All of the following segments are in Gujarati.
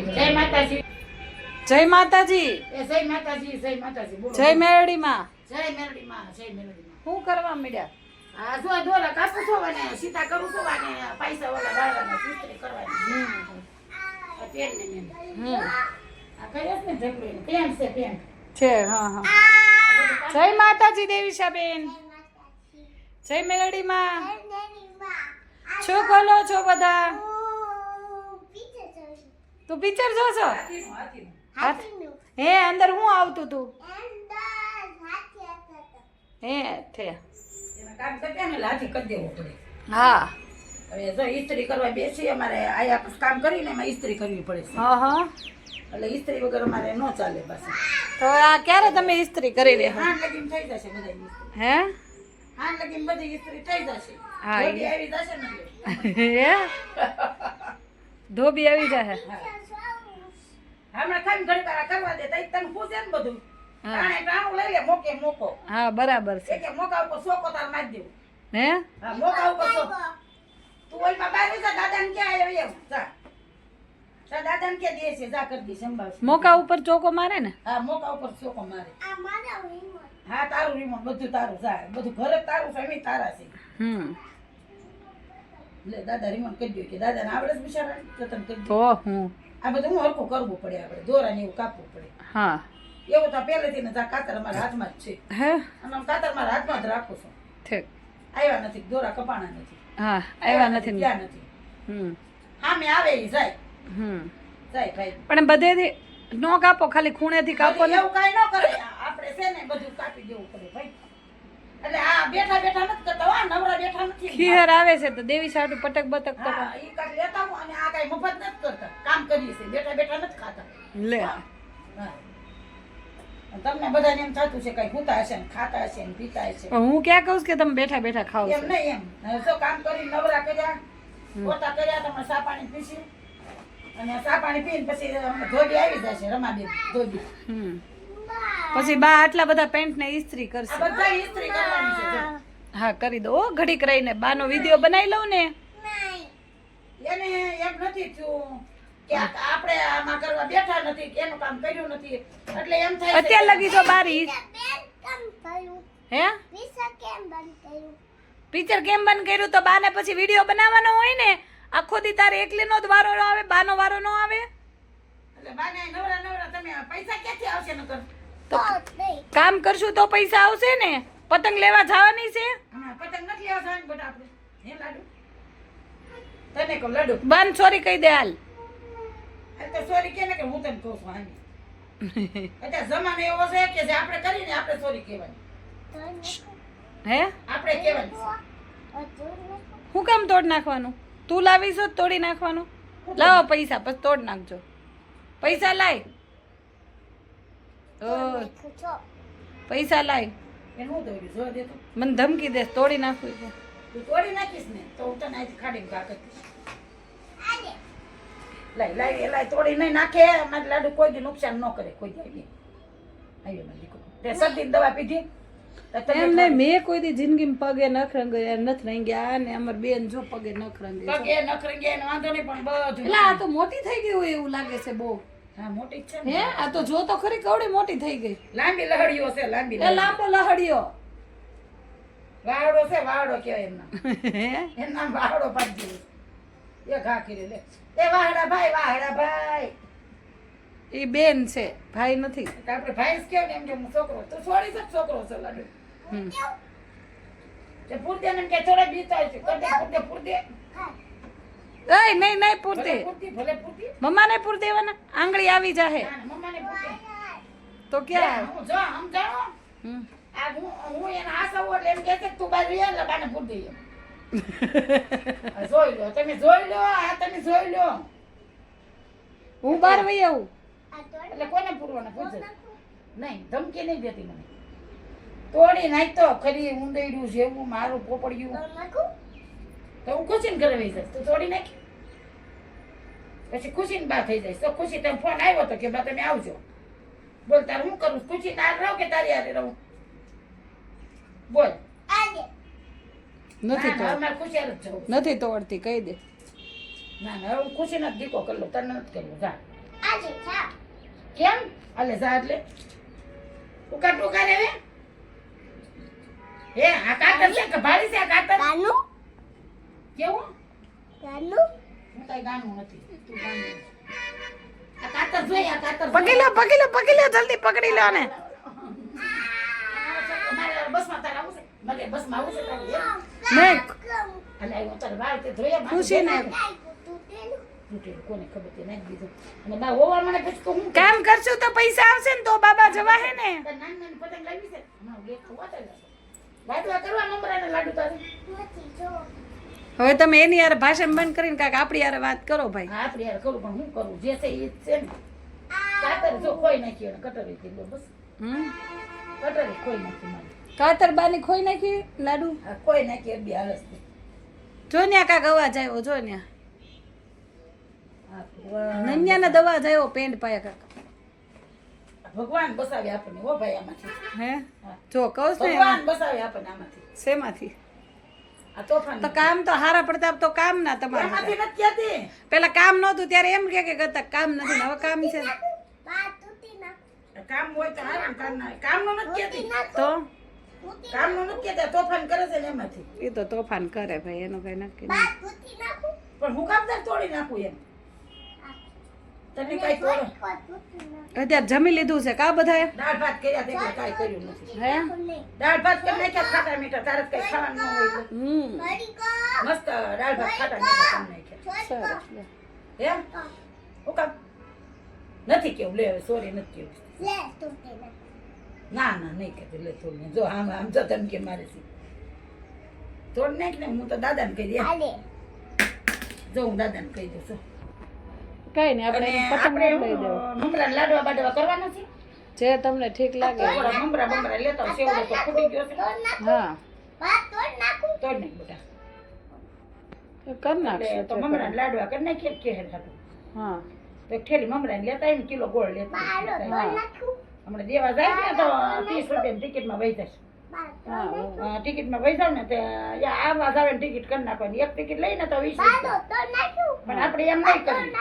જય માતાજી. જય માતાજી. જય માતાજી જય માતાજી બોલો. જય મેરડીમાં. જય મેરડી માં જય મેરડી માં શું કરવા મીડ્યા? આ જો દોરા કાપું છો અને સીતા કરું છું અને પૈસા ઓલા વાળવાના ચિત્રી કરવાની. આ પેન ને મેન હમ. આ કર્યો ને ઢગલો એને. છે પેન. છે હા હા. જય માતાજી દેવીશાબેન. જય મેરડીમાં. શું ખોલો છો બધા. તું પિક્ચર જોશો? છો હે અંદર હું આવતું તું? હે થે. કામ કરતા ને કરી દેવો હા. હવે જો ઇસ્ત્રી કરવા બેસી અમારે આયા કામ કરીને એમાં ઇસ્ત્રી કરવી પડે છે. હા હા. એટલે ઇસ્ત્રી વગર અમારે ન ચાલે પાછું. તો આ ક્યારે તમે ઇસ્ત્રી કરી રહ્યા? હા લગીન થઈ જશે બધા હે? હા લગીન બધી ઇસ્ત્રી થઈ જશે. હા, આવી જશે ને હે? ધોબી આવી જાય હમણાં ખાઈને ઘડી કરવા દે તઈ તને પૂછે ને બધું. લઈ લે મોકે મોકો. હા બરાબર છે. કે મોકા ઉપર સોકો તાર મારી દેવું. હે? હા મોકા ઉપર સો. તું ઓલમાં બહાર જા દાદાને ક્યાં આવ્યો એમ? જા. જા દાદાને ક્યાં દે છે? જા કરી દે મોકા ઉપર ચોકો મારે ને? હા મોકા ઉપર ચોકો મારે. હા તારું રીમોટ બધું તારું જા. બધું ઘરે તારું છે એમ તારા છે. હમ. લે દાદા રિમોટ કહી દો કે દાદાને આવડે જ બિચારા તો કરી તો હું? આ બધું હું હરખું કરવું પડે આપણે દોરા ને એવું કાપવું પડે. હા. એવું તો પહેલેથી ને કાતર અમારા હાથમાં જ છે. હે? અને કાતર મારા હાથમાં જ રાખું છું. ઠીક. આવ્યા નથી દોરા કપાણા નથી. હા આવ્યા નથી. ગયા નથી? હમ. હા મેં આવે એ જાય. હમ. જાય ભાઈ. પણ બધેથી નો કાપો ખાલી ખૂણેથી કાપો ને. એવું કાંઈ ન કરે. આપણે છે ને બધું કાપી દેવું પડે ભાઈ. એટલે આ બેઠા બેઠા નથી કરતા હા નવરા બેઠા નથી. ખીહર આવે છે તો દેવી સાડું પટક બટક કરતા ઈ કાંઈ લેતા હું અને આ કઈ મફત નથી કરતા. કામ કરીએ છે બેઠા બેઠા નથી ખાતા. લે. તમને બધાને એમ થતું છે કઈ હુતા હશે ને ખાતા હશે ને પીતા હશે. હું ક્યાં કહું કે તમે બેઠા બેઠા ખાવ એમ નહીં એમ. જો કામ કરી નવરા કર્યા પોતા કર્યા તમે સા પાણી પીસી અને સા પાણી પીને પછી ધોબી આવી જશે રમાબેન ધોબી. હમ. પછી બા આટલા બધા પેન્ટ ને ઇસ્ત્રી કરશે. બધા ઇસ્ત્રી કરવાની છે હા કરી દો ઘડીક રહીને. બાનો વીડિયો બનાવી લઉં ને. એને એમ નથી થયું કે આપણે આમાં કરવા બેઠા નથી કે એનું કામ કર્યું નથી. એટલે એમ થાય અત્યાર લગી જો બારી. હે? પિક્ચર કેમ બંધ કર્યું? તો બાને પછી વીડિયો બનાવવાનો હોય ને આખો દી તારે એકલીનો જ વારો ન આવે બાનો વારો નો આવે? એટલે બાને નવરા નવરા તમે પૈસા ક્યાંથી આવશે નકર? તો કામ કરશું તો પૈસા આવશે ને? પતંગ લેવા જવાની છે? પતંગ નથી લેવા જવાનું બધા આપણે હે લાડુ? તને કહું લાડુ. બાન સોરી કહી દે હાલ. તો સોરી કે કે હું તને કહું છું હાની અત્યારે જમાનો એવો છે કે જે આપણે કરીને આપણે સોરી કહેવાની. હે? આપણે કહેવાની હું કામ તોડ નાખવાનું? તું લાવીશ તો તોડી નાખવાનું? લાવો પૈસા પછી તોડ નાખજો. પૈસા લાય. પૈસા લાય. મને ધમકી દે તોડી નાખું તું તોડી નાખીશ ને તો હું તને તોડી નહીં નાખે. અમારી લાડુ કોઈ દી નુકસાન ન કરે કોઈ દી આવી મારી દીકરો. તે શરદીની દવા પીધી? એમ નહીં મેં કોઈ દી જિંદગીમાં પગે નખ રંગ્યા નથી રંગ્યા. ને અમાર બેન જો પગે નખ રંગે પગે નખરી ગયા વાંધો નહીં પણ બધું એટલે આ તો મોટી થઈ ગઈ હોય એવું લાગે છે બહુ. હા મોટી છે હે? આ તો જો તો ખરી કવડી મોટી થઈ ગઈ. લાંબી લહડીઓ છે લાંબી એ. લાંબો લહડીઓ. વાવડો છે વાવડો કહેવાય એમના. હે? વાવડો પાડી દીધું. એ ઘા કરી લે. એ વાહડા ભાઈ વાહડા ભાઈ. એ બેન છે ભાઈ નથી. આપણે ભાઈ જ ને એમ કે હું છોકરો. તું છોડી છે છોકરો છે લાડુ. તે પૂરતે ને કે થોડા બીતા છે. કરતે પૂરતે પૂરતે એય નહીં નહીં પૂરતી. મમ્મા મમ્માને પૂર દેવાના? આંગળી આવી જાહે. ના, ના, તો ક્યાં? હું એને આસાવું એટલે એમ કે તું બાજુ એ પૂર દઈએ જોઈ લો તમે જોઈ લો આ તમે જોઈ લો હું બાર વહી આવું. એટલે કોને પૂરવાના પૂછે. નહીં ધમકી નહીં દેતી મને. તોડી નાખ તો ખરી ઊંડેડ્યું છે એવું મારું પોપડ્યું. તો હું ખુશીને ઘરે વહી જઈશ. તું તોડી નાખી. પછી ખુશીને બા થઈ જઈશ. તો ખુશી તમે ફોન આવ્યો તો કે બા તમે આવજો. બોલ તારે હું કરું? ખુશી ના રહું કે તારી હારે રહું? બોલ. નથી જવું નથી તોડતી કહી દે. ના ના હવે હું ખુશી નથી દીકો કરલો તને નથી કરવું. જા. કેમ? અલે જા એટલે. ટૂંકા ટૂંકા રે હે આ કાતર છે કે ભારી છે આ કાતર? કેવું? હું કઈ ગાનું નથી તું ગાનું આ કાતર જોઈ આ કાતર પકડી લો પકડી લો પકડી લો જલ્દી પકડી લો ને હું કામ કરશું તો પૈસા આવશે ને તો બાબા જવા હે ને. પતંગ લાવી છે? કરવા લાડુ તારે? હવે તમે એની યાર ભાષણ બંધ કરીને કાંઈક આપણી યાર વાત કરો ભાઈ. હા યાર કરું પણ હું કરું? જે છે એ છે ને. કાતર જો કોઈ નાખી કટરી થી બસ. હમ? કટર કોઈ નથી મારી. કાતર બાની ખોઈ નાખી લાડુ? કોઈ નાખી બે હાલસ જો ને કાક અવાજ આવ્યો જો ને. નન્યાના દવા જાયો પેન્ટ પાયા કાક. ભગવાન બસાવે આપણને ઓ ભાઈ આમાંથી. હે? જો કહું છું ભગવાન બસાવે આપણને આમાંથી. શેમાંથી? તો કામ તો હારા પ્રતાપ તો કામ ના તમારે પેલા કામ નહોતું ત્યારે એમ કે કે કરતા કામ નથી હવે કામ છે. કામ હોય તો હારું કામ ના હોય. કામનું નથી કહેતી તો? કામનું નથી કહેતા તોફાન કરે છે એમાંથી. એ તો તોફાન કરે ભાઈ એનું કઈ નક્કી પણ હું કામ તોડી નાખું એમ? તને કઈ કરો. અત્યારે જમી લીધું છે. કા બધાએ? દાળ ભાત કર્યા તે કાંઈ કર્યું નથી. હે? દાળ ભાત કરી નાખ્યા ખાટા મીઠા તારે કઈ ખાવાનું ન હોય હમ. મસ્ત દાળ ભાત ખાટા મીઠા નાખ્યા સરસ હું? કામ? નથી કેવું. લે હવે સોરી નથી કેવું. ના ના નહીં કહેતી. લે થોડું જો આમ આમ જો તમે કે મારે છે. થોડી નાખ ને હું તો દાદાને કહી દે. જો હું દાદાને કહી દઉં છું કઈ નહીં આપણે પતંગ લઈ દેવો મમરા લાડવા બાડવા કરવાના છે? જે તમને ઠીક લાગે. મમરા મમરા બમરા લેતા હોય, તો ફૂટી ગયો છે. હા. તોડ નાખ. બેટા. કર નાખશું તો મમરા લાડવા કરી નાખીએ કે હે હા. તો ઠેલી થેલી મમરા લેતા એમ કિલો ગોળ લેતા હમણાં દેવા જાય ને તો ત્રીસ રૂપિયાની ટિકિટમાં વહી જશે. ટિકિટમાં પૈસા ને તે યા આવે ને ટિકિટ કરી નાખવાની. એક ટિકિટ લઈને તો વીસ રૂપિયા. પણ આપણે એમ નહીં કરીએ.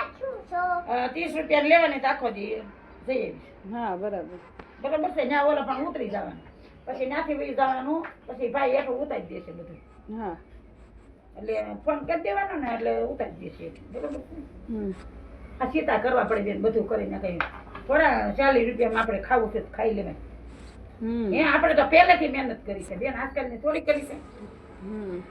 ત્રીસ રૂપિયા લેવાની તો આખો દી જઈ હા બરાબર. બરાબર છે ત્યાં ઓલા પણ ઉતરી જવાનું. પછી ત્યાંથી વહી જવાનું પછી ભાઈ હેઠું ઉતારી દેશે બધું. હા. એટલે ફોન કરી દેવાનો ને એટલે ઉતારી દેશે. બરાબર હમ. આ સીતા કરવા પડે બેન બધું કરીને કઈ. થોડા ચાલીસ રૂપિયામાં આપણે ખાવું છે ખાઈ લેવાય. હે આપણે તો પહેલેથી મહેનત કરી છે. બેન આજકાલની થોડી કરી છે. હમ.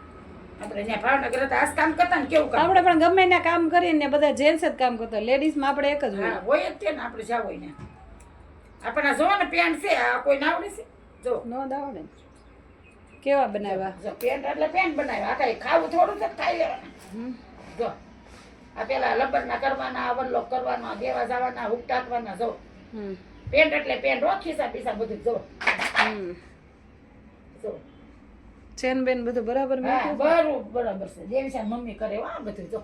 આપણે ત્યાં ભાવનગર તો આજ કામ કરતા ને કેવું આપણે પણ ગમે ત્યાં કામ કરીને ને બધા જેન્ટ્સ જ કામ કરતા. લેડીઝમાં આપણે એક જ હોય. હા હોય જ છે ને આપણે જાવ હોય ને. આપણે જો ને પેન્ટ છે આ કોઈ ના આવડે છે? જો. નો દાવડે કેવા બનાવ્યા? જો પેન્ટ એટલે પેન્ટ બનાવ્યા. આ કઈ ખાવું થોડું છે ખાઈ લેવાના? હમ. જો. આ પેલા લબરના કરવાના અવરલોક કરવાના દેવા જવાના હુક ટાકવાના જો. હમ. પેન્ટ એટલે પેન્ટ હો ખિસ્સા પીસા બધું. જો. હમ. જો. ચેન બેન બધું બરાબર મૂક્યું બરાબર છે. દેવીસા મમ્મી કરે હો આ બધું જો.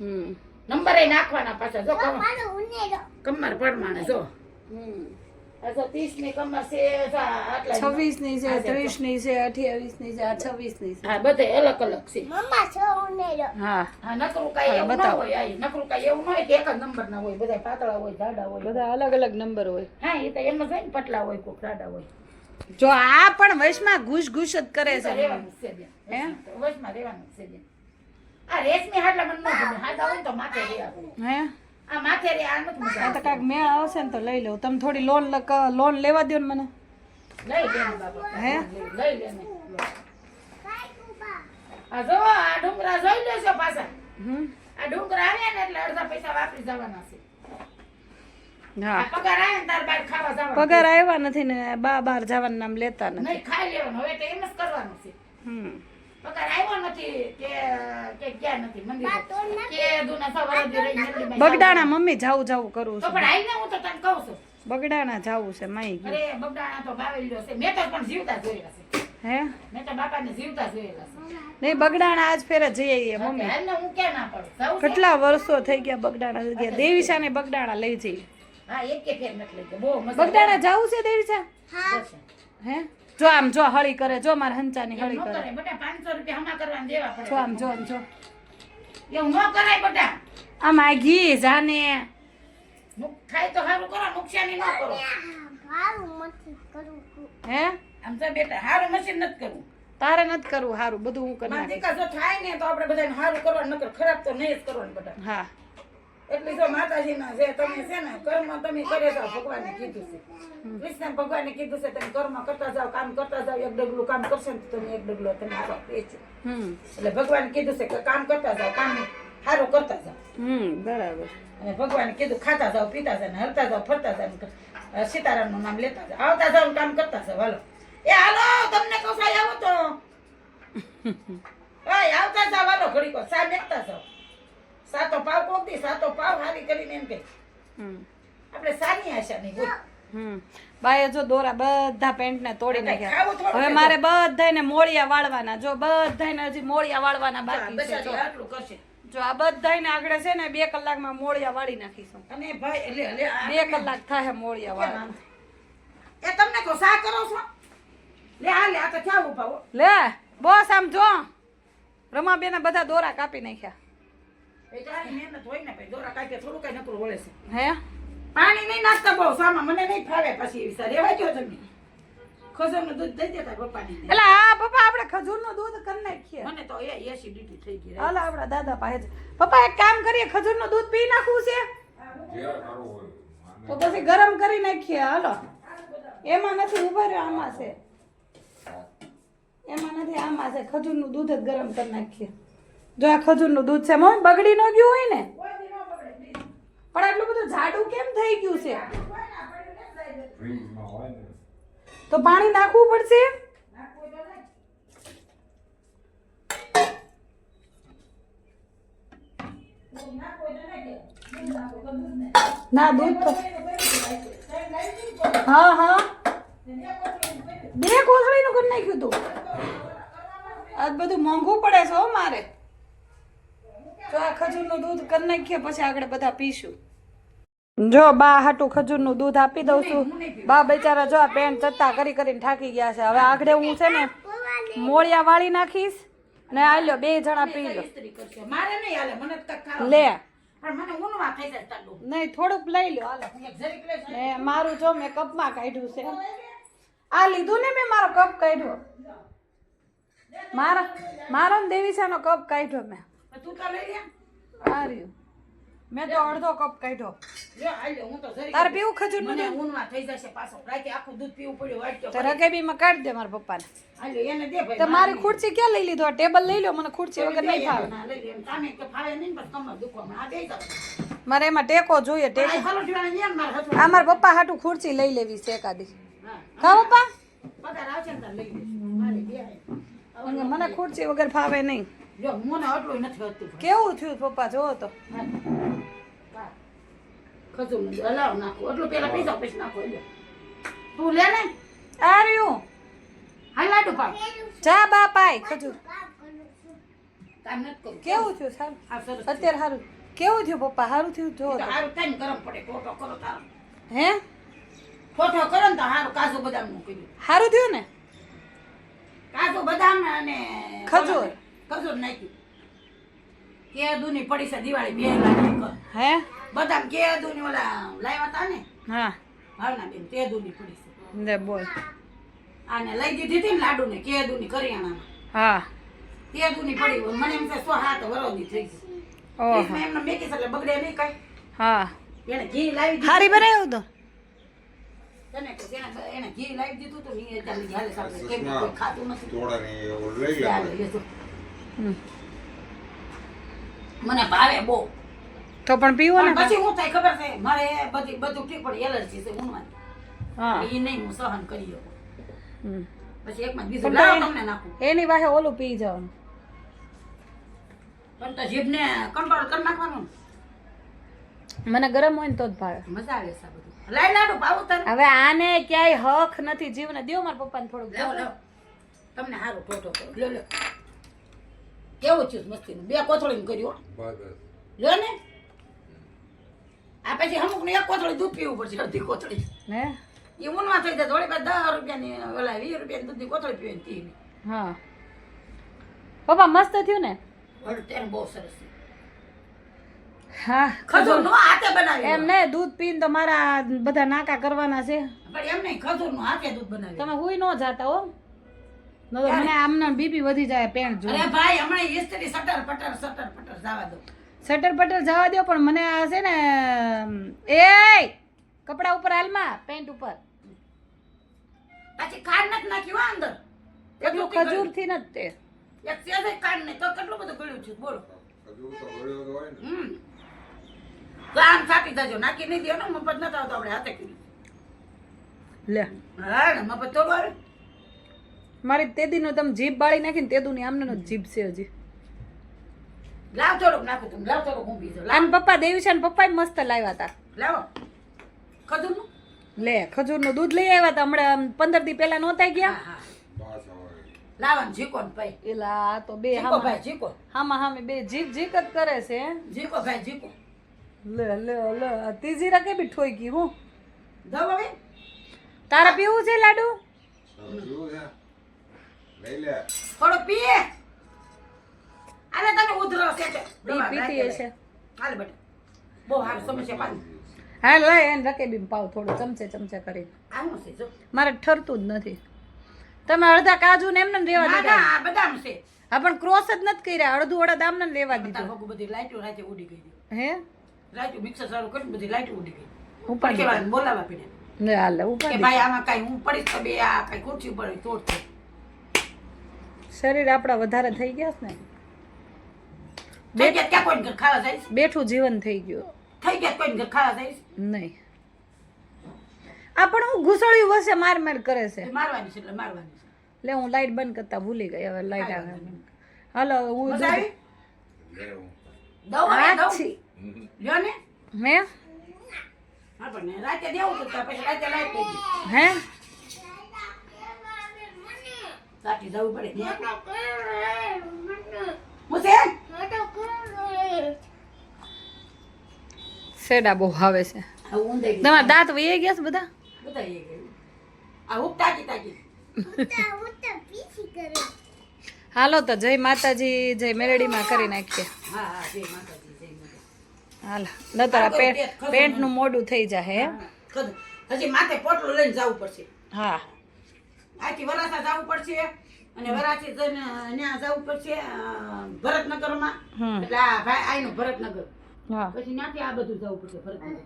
હમ. નંબર એ નાખવાના પાછા જો કમર પ્રમાણે જો. હમ. છવ્વીસની છે ત્રીસની. છે અઠ્યાવીસની છે છવ્વીસની છે. બધે અલગ અલગ છે. હા. હા નકરું કાંઈ એવું ના હોય નકરું કાંઈ એવું હોય કે એક જ નંબર ના હોય બધા પાતળા હોય જાડા હોય. બધા અલગ અલગ નંબર હોય. હા એ તો એમ જ હોય ને પતલા હોય કોક જાડા હોય. જો આ પણ વૈશમાં ઘૂસ ઘૂસ જ કરે છે. રહેવાનું છે હે? વચમાં રહેવાનું છે આ રેશમી હાટલા મને ન ગમે. હાટા હોય તો માથે રહે હે? આ માથે રહે આ નથી આ તો કાંઈક મેળ આવશે ને તો લઈ લઉં. તમે થોડી લોન લોન લેવા દો ને મને. લઈ લે હે? લઈ લે ને. આ જો આ ડુંગરા જોઈ લેજો પાછા. હમ? આ ડુંગરા આવ્યા ને એટલે અડધા પૈસા વાપરી જવાના છે. હા. પગાર આવ્યા નથી ને બા બાર જવાનું નામ લેતા નથી. નહીં ખાઈ લેવાનું. હવે તો એમ જ કરવાનું છે. હમ. પગાર આવ્યો નથી કે કે ક્યાં નથી મંદિર. કે દુના સવારે રહી મંદિરમાં બગડાણા મમ્મી જાવું જાવું કરું તો પણ આઈને હું તો તને કહું છું. બગડાણા જાવું છે માઈ ગયું. અરે બગડાણા તો બાવેલ્યો છે. મેં તો પણ જીવતા જોયેલા છે. હે? મેં તો બાપાને જીવતા જોયેલા છે. નહીં બગડાણા આજ ફેરે જઈ આવીએ મમ્મી. હું ક્યાં ના પડું? કેટલા વર્ષો થઈ ગયા બગડાણા જગ્યા દેવીશાને બગડાણા લઈ જઈએ હા એક કે ફેર નથી લઈ ગયો. બહુ મજા બગડાણા જાવું છે દેવીશા? હા. હે? જો આમ જો હળી કરે જો મારા હંચાની હળી કરે. કરે બેટા પાંચસો રૂપિયા હમા કરવાના દેવા પડે જો આમ જો આમ જો. એવું ન કરાય બેટા. આમ આગી જાને. ખાય તો સારું કરો નુકસાની ન કરો. હે? આમ તો બેટા સારું મશીન નથી કરવું. તારે નથી કરવું સારું બધું હું કરી નાખીશ. જો થાય ને તો આપણે બધાને સારું કરવાનું નકર ખરાબ તો નહીં જ કરવાનું હા. એટલી જો માતાજીના જે તમે છે ને કર્મ તમે કરે જાઓ ભગવાને કીધું છે. કૃષ્ણ ભગવાને કીધું છે તમે કર્મ કરતા જાઓ કામ કરતા જાઓ એક ડગલું કામ કરશે ને તમે એક ડગલો તમે રહે છે એટલે ભગવાને કીધું છે કે કામ કરતા જાઓ કામ સારું કરતા જાઓ. હમ બરાબર. અને ભગવાને કીધું ખાતા જાઓ પીતા જાઓ હરતા જાઓ ફરતા જાઓ સીતારામનું નામ લેતા જાઓ. આવતા જાઓ કામ કરતા જાઓ હાલો. એ હાલો તમને કસાય આવો તો. આવતા જાઓ હાલો ઘડીકો સા એકતા જાઓ. સાતો પાવ કોકતી સાતો પાવ હારી કરીને એમ કે. આપણે સાની આશા નહીં હોય બાએ જો દોરા બધા પેન્ટને તોડી નાખ્યા. હવે મારે બધાને મોળિયા વાળવાના જો બધાને હજી મોળિયા વાળવાના બાકી છે જો. આટલું કરશે. જો આ બધાને આગળ છે ને બે કલાકમાં મોળિયા વાળી નાખીશું. અને ભાઈ એટલે બે કલાક થાય મોળિયા વાળવા. એ તમને કહો સા કરો છો? લે આ લે આ તો ક્યાં ઊભા લે બોસ આમ જો. રમાબેને બધા દોરા કાપી નાખ્યા. હે? પાણી નહીં નાખતા બહુ સામા મને નહીં ફાવે પછી એવી સારી જો તમે ખજૂરનું દૂધ દઈ દેતા પપ્પાની. એટલે હા પપ્પા આપણે ખજૂરનું દૂધ કરી નાખીએ. મને તો એ એસિડિટી થઈ ગઈ હાલ આપણા દાદા પાસે પપ્પા એક કામ કરીએ ખજૂરનું દૂધ પી નાખવું છે? તો પછી ગરમ કરી નાખીએ હાલો. એમાં નથી ઊભા રહ્યો આમાં છે. એમાં નથી આમાં છે. ખજૂરનું દૂધ જ ગરમ કરી નાખીએ. જો આ ખજૂરનું દૂધ છે મમ્મી બગડી ન ગયું હોય ને? પણ આટલું બધું જાડું કેમ થઈ ગયું છે? તો પાણી નાખવું પડશે? ના દૂધ તો હા હા. બે કોથળીનું કરી નાખ્યું તું? આજ બધું મોંઘું પડે છે હો મારે. જો આ ખજૂરનું દૂધ કરી નાખીએ પછી આગળ બધા પીશું. જો બા હાટું ખજૂરનું દૂધ આપી દઉં છું. બા બિચારા જો આ પેન્ટ ચત્તા કરી કરીને થાકી ગયા છે. હવે આગળ હું છે ને મોળિયા વાળી નાખીશ ને આલ્યો લ્યો બે જણા પી લો. મારે નહીં હાલે મને તો કાંઈક ખાવા લે. નહીં થોડુંક લઈ લો હાલો. ને મારું જો મેં કપમાં કાઢ્યું છે. આ લીધું ને મેં મારો કપ કાઢ્યો. મારા મારો દેવીસાનો કપ કાઢ્યો મેં. તું તો લઈ લે. આ રહ્યું. મેં તો અડધો કપ કાઢ્યો. તારે પીવું ખજૂરનું મને દૂધ થઈ જશે પાછો. રાતે આખું દૂધ પીવું પડ્યું વાટક્યો તો રકેબીમાં કાઢ દે મારા પપ્પાને. હાલ એને દે ભાઈ ખુરશી ક્યાં લઈ લીધો? ટેબલ લઈ લો મને ખુરશી વગર નહીં ફાવે. ના, લઈ લે. તાને તો ફાવે નહીં ને બસ કમર આ દઈ મારે એમાં ટેકો જોઈએ ટેકો. આ મારા પપ્પા હાટું ખુરશી લઈ લેવી છે એકાદી. હા. કા પપ્પા. મને ખુરશી વગર ફાવે નહીં. જો, મને આટલું નથી હતું. કેવું થયું પપ્પા? જોવો તો. હા. હલાવ નાખું. એટલું પેલા પી જાઓ, નાખો તું લે ને. આ રહ્યું હાલ લાડુ પાડ. જા બા પાય ખજુર કેવું થયું સારું. અત્યારે સારું. કેવું થયું પપ્પા? સારું થયું? જો સારું તો થાય ને ગરમ પડે ટોટો કરો તારો. હે? ઠોઠો કરો ને તો હારું કાજુ બદામનું કર્યું. સારું થયું ને? કાજુ બદામ અને ખજૂર. ખજૂર નાખ્યું કેદુની પડી છે દિવાળી બે લાખ. હે? બદામ કેદુની ઓલા લાવ્યા હતા ને? હા. હાલના બેન તેદુની પડી છે. લે બોલ. આને લઈ દીધી હતી ને લાડુ ને કેદુની કરિયાણામાં. હા. તેદુની પડી મને એમ છે સો હાથ વરોની થઈ ગઈ. ઓહો. એમને મેકી એટલે બગડે નહીં કઈ. હા. એને ઘી લાવી દીધું. હારી બનાવ્યું તો? એને- એને ઘી લાવી દીધું હતું ને એ અત્યારે હાલે સાંભળે કેમ ખાતું નથી. લઈ લે. ચાલે. મને ભાવે બહુ. તો પણ પીવો ને પછી હું થાય ખબર છે? મારે બધી બધું ઠીક પણ એલર્જી છે ઊંઘવાની હા. એ નહીં હું સહન કરી શકું. પછી એકમાં બીજું લાવો તમને નાખું. એની વાહે ઓલું પી જવાનું. પણ તો જીભને કંટ્રોલ કરી નાખવાનું. મને ગરમ હોય ને તો જ ભાવે. મજા આવે છે બધું. લઈ લાડુ ભાવ તારે. હવે આને ક્યાંય હક નથી. જીવને દેવ મારા પપ્પાને થોડુંક. તમને સારું ટોટો લ્યો લ્યો. કેવું થયું મસ્તીનું? બે કોથળીનું કર્યું જો ને. આ પછી અમુક એક કોથળી દૂધ પીવું પડશે અડધી કોથળી. હે? એ ઊનમાં થઈ જાય થોડી પાસે દસ રૂપિયાની ઓલા વીસ રૂપિયાની દૂધની કોથળી પીવે ને તી હા. પપ્પા મસ્ત થયું ને? હળ બહુ સરસ છે. હા ખજૂરનો હાથે બનાવી એમ ને દૂધ પીને તો મારા બધા નાકા કરવાના છે. પણ એમ નહીં ખજૂરનું હાથે દૂધ બનાવી તમે હુઈ ન જાતા હો. ન મને આમને બીપી વધી જાય પેન્ટ જો અરે ભાઈ હમણાં ઇસ્ત્રી સટર પટર સટર પટર જવા દો. સટર પટર જવા દો પણ મને આ છે ને એ કપડા ઉપર હાલમાં પેન્ટ ઉપર. પાછી ખાંડ નથી નાખ્યું હો અંદર. એટલું ખજૂરથી નથી તે. એક સેજ ખાંડ નહીં તો કેટલું બધું ગળ્યું છે બોલો. ખજૂર તો ગળ્યો હોય ને હમ. તો આમ જજો નાખી નહીં દો ને મફત નતા આવતો આપણે હાથે કર્યું. લે. હા મફત તો બોલ મારી તેદીનો તમે જીભ બાળી નાખીને તેદુની આમને નો જીભ છે હજી. લાવ થોડુંક નાખું તમે લાવ થોડુંક હું બીજો લાવ. આમ પપ્પા ને પપ્પા મસ્ત લાવ્યા હતા લાવો. ખજૂરનું? લે ખજૂરનું દૂધ લઈ આવ્યા હતા હમણાં પંદર દી પહેલા નહોતા ગયા. હા પાસ જીકો ભાઈ. એલા આ તો બે જીકો ભાઈ જીકો હામાં હામે બે જીભ જીક જ કરે છે. જીકો ભાઈ જીકો લે લે લે આ ત્રીજી રાકે બી ઠોઈ ગઈ હું? દવ હવે તારા પીવું છે લાડુ? છે લઈ લે. થોડો પીએ આને તને ઉધરો છે તે પીતી હશે. હાલ બેટા. બહુ હાર સમસ્યા પાડી હા લે એને રકે પાવ થોડું ચમચે ચમચે કરી. આવું છે જો. મારે ઠરતું જ નથી. તમે અડધા કાજુ ને એમને રેવા દીધા. ના આ બદામ છે. હા પણ ક્રોસ જ નથી કર્યા. અડધું અડધા દામને ને રેવા દીધું. ભગું બધી લાઈટો રાતે ઉડી ગઈ. હે? લાઈટો મિક્સર ચાલુ કરી બધી લાઈટો ઉડી ગઈ. ઉપાડી બોલાવા પીને ને હાલે કે ઉપાડી ભાઈ આમાં કઈ હું પડીશ તો બે આ કાઈ ખુરશી ઉપર તોડશે શરીર આપણા વધારે થઈ ગયા ને. બેઠું જીવન થઈ ગયું. થઈ ગયા કોઈને ઘર ખાવા જઈશ? નહીં. આ પણ હું ઘૂસળ્યું વસે માર માર કરે છે. મારવાની છે એટલે મારવાની છે. લે હું લાઈટ બંધ કરતા ભૂલી ગઈ હવે લાઈટ આવે. હાલો હું મેં હું દઉં હવે દઉં હાછી. હમ. લ્યો ને હે હા પણ રાતે દેવું તો ત્યાં પછી રાતે લાઈટ થઈ ગઈ હે રાતે જવું પડે. હું સેડા બહુ આવે છે. તમારા દાંત વહી ગયા છે બધા? હાલો તો જય માતાજી જય મેલડીમાં કરી નાખીએ. હાલ હા જય માતાજી જય માતાજી. હાલો નતર પેન્ટ પેન્ટનું મોડું થઈ જાય હે. હજી માથે પોટલું લઈને જવું પડશે. હા. આથી વરાસા જવું પડશે અને વરાથી જઈને ત્યાં જવું પડશે ભરતનગરમાં. એટલે આ ભાઈ આઈનું ભરતનગર. પછી ત્યાંથી આ બધું જવું પડશે ભરતનગર